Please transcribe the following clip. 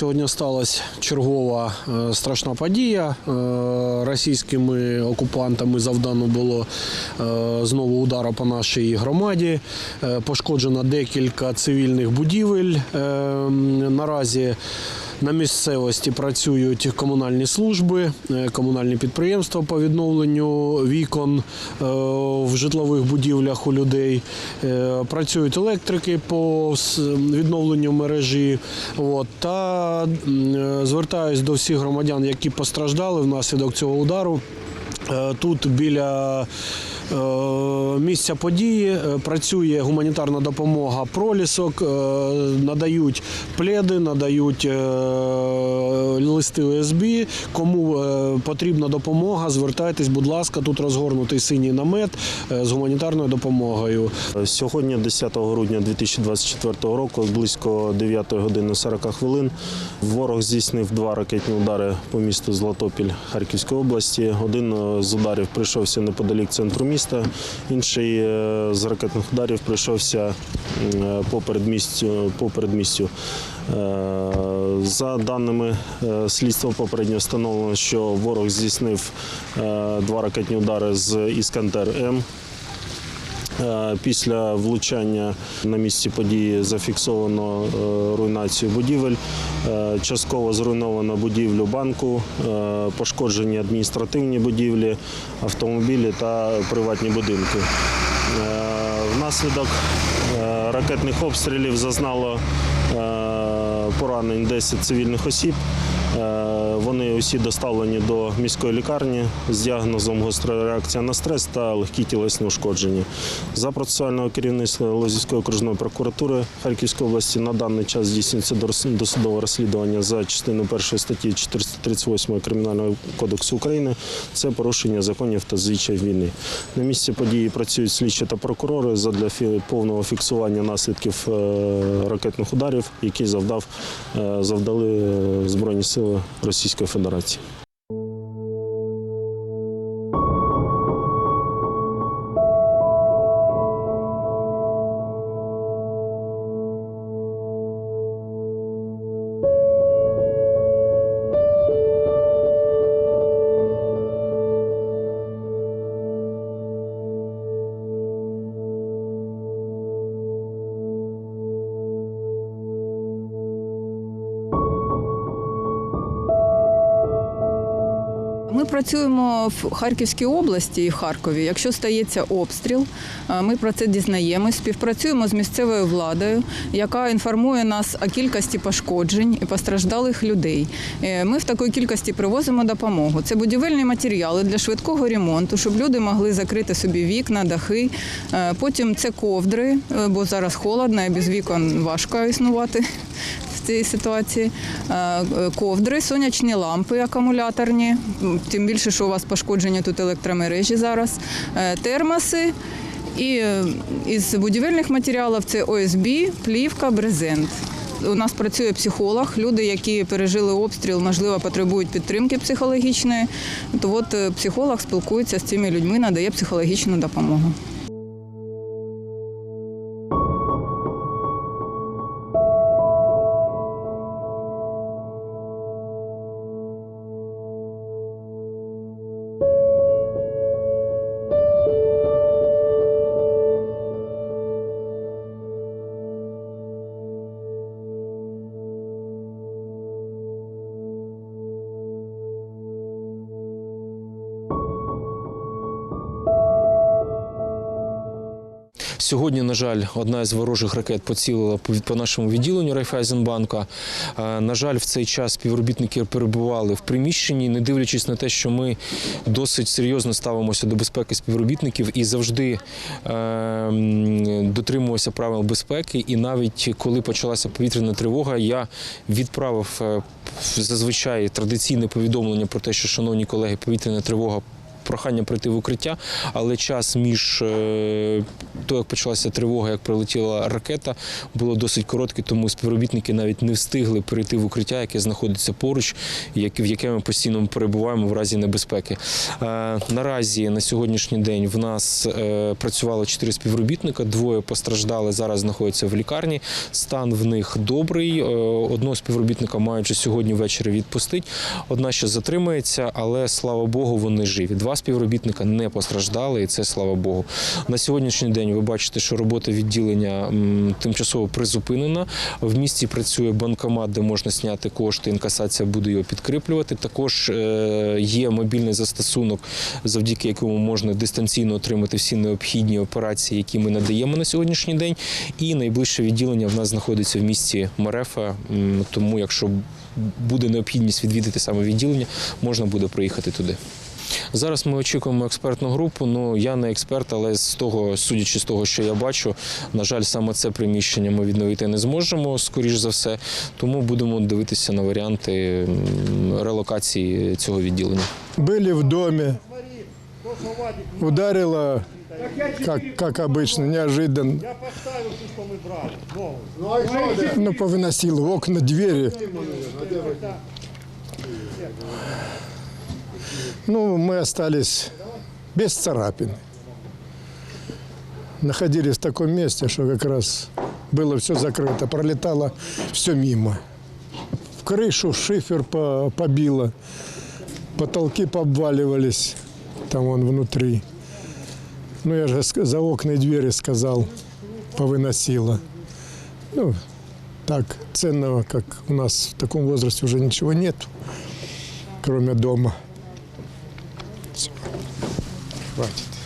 Сьогодні сталася чергова е, страшна подія. Е, Російськими окупантами завдано було е, знову удару по нашій громаді. Пошкоджено декілька цивільних будівель. Наразі на місцевості працюють комунальні служби, е, комунальні підприємства по відновленню вікон е, в житлових будівлях у людей. Е, Працюють електрики по відновленню мережі. Та звертаюсь до всіх громадян, які постраждали внаслідок цього удару. Тут біля місця події е, працює гуманітарна допомога пролісок, е, надають пледи, надають е, листи ОСБ. Кому е, потрібна допомога, звертайтесь, будь ласка, тут розгорнутий синій намет е, з гуманітарною допомогою. Сьогодні, 10 грудня 2024 року, близько 9 години 40 хвилин, ворог здійснив два ракетні удари по місту Златопіль Харківської області. Один е, з ударів прийшовся неподалік центру міста, інший з ракетних ударів прийшовся по передмістю. По передмістю. Е, За даними е, слідства, попередньо встановлено, що ворог здійснив е, два ракетні удари з Іскандер М. Після влучання на місці події зафіксовано руйнацію будівель. Частково зруйновано будівлю банку, пошкоджені адміністративні будівлі, автомобілі та приватні будинки. Внаслідок ракетних обстрілів зазнало поранень 10 цивільних осіб. Е, Вони усі доставлені до міської лікарні з діагнозом гостра реакція на стрес та легкі тілесні ушкодження. За процесуального керівництва Лозівської окружної прокуратури Харківської області на даний час здійснюється досудове розслідування за частиною першої статті 438 Кримінального кодексу України. Це порушення законів та звичаїв війни. На місці події працюють слідчі та прокурори задля повного фіксування наслідків е, ракетних ударів, які завдав е, завдали е, Збройні сили Російської Федерації. Ми працюємо в Харківській області і в Харкові. Якщо стається обстріл, е, ми про це дізнаємось. Співпрацюємо з місцевою владою, яка інформує нас о кількості пошкоджень і постраждалих людей. Е, Ми в такій кількості привозимо допомогу. Це будівельні матеріали для швидкого ремонту, щоб люди могли закрити собі вікна, дахи. Е, Потім це ковдри, бо зараз холодно і без вікон важко існувати цій ситуації. Е, е, Ковдри, сонячні лампи акумуляторні, тим більше, що у вас пошкоджені тут електромережі зараз, Е, термоси. І із будівельних матеріалів це ОСБ, плівка, брезент. У нас працює психолог. Люди, які пережили обстріл, можливо, потребують підтримки психологічної. То от психолог спілкується з цими людьми, надає психологічну допомогу. Сьогодні, на жаль, одна з ворожих ракет поцілила по, нашому відділенню Райфайзенбанка. Е, На жаль, в цей час співробітники перебували в приміщенні, не дивлячись на те, що ми досить серйозно ставимося до безпеки співробітників і завжди е, м, дотримувалися правил безпеки. І навіть коли почалася повітряна тривога, я відправив е, зазвичай традиційне повідомлення про те, що, шановні колеги, повітряна тривога прохання прийти в укриття, але час між е, то, як почалася тривога, як прилетіла ракета, було досить короткий, тому співробітники навіть не встигли перейти в укриття, яке знаходиться поруч, в яке ми постійно перебуваємо в разі небезпеки. Е, Наразі на сьогоднішній день в нас е, працювало чотири співробітника, двоє постраждали, зараз знаходяться в лікарні. Стан в них добрий. Одного співробітника вже сьогодні ввечері відпустить. Одна ще затримається, але слава Богу, вони живі. Два співробітника не постраждали, і це слава Богу. На сьогоднішній день ви бачите, що робота відділення тимчасово призупинена. В місті працює банкомат, де можна зняти кошти. Інкасація буде його підкріплювати. Також е, є мобільний застосунок, завдяки якому можна дистанційно отримати всі необхідні операції, які ми надаємо на сьогоднішній день. І найближче відділення в нас знаходиться в місті Мерефа. Тому, якщо буде необхідність відвідати саме відділення, можна буде приїхати туди. Зараз ми очікуємо експертну групу. Ну я не експерт, але з того, судячи з того, що я бачу, на жаль, саме це приміщення ми відновити не зможемо, скоріш за все. Тому будемо дивитися на варіанти м, релокації цього відділення. Были в доме, ударило, как, как обычно, неожиданно. Ну, повыносило окна, двери. Ну, мы остались без царапин. Находились в таком месте, что как раз было все закрыто, пролетало все мимо. В крышу шифер по- побило потолки пообваливались там вон внутри. Ну, я же за окна и двери сказал, повыносило. Ну, так, ценного, как у нас в таком возрасте уже ничего нет, кроме дома. Всё. Хватит.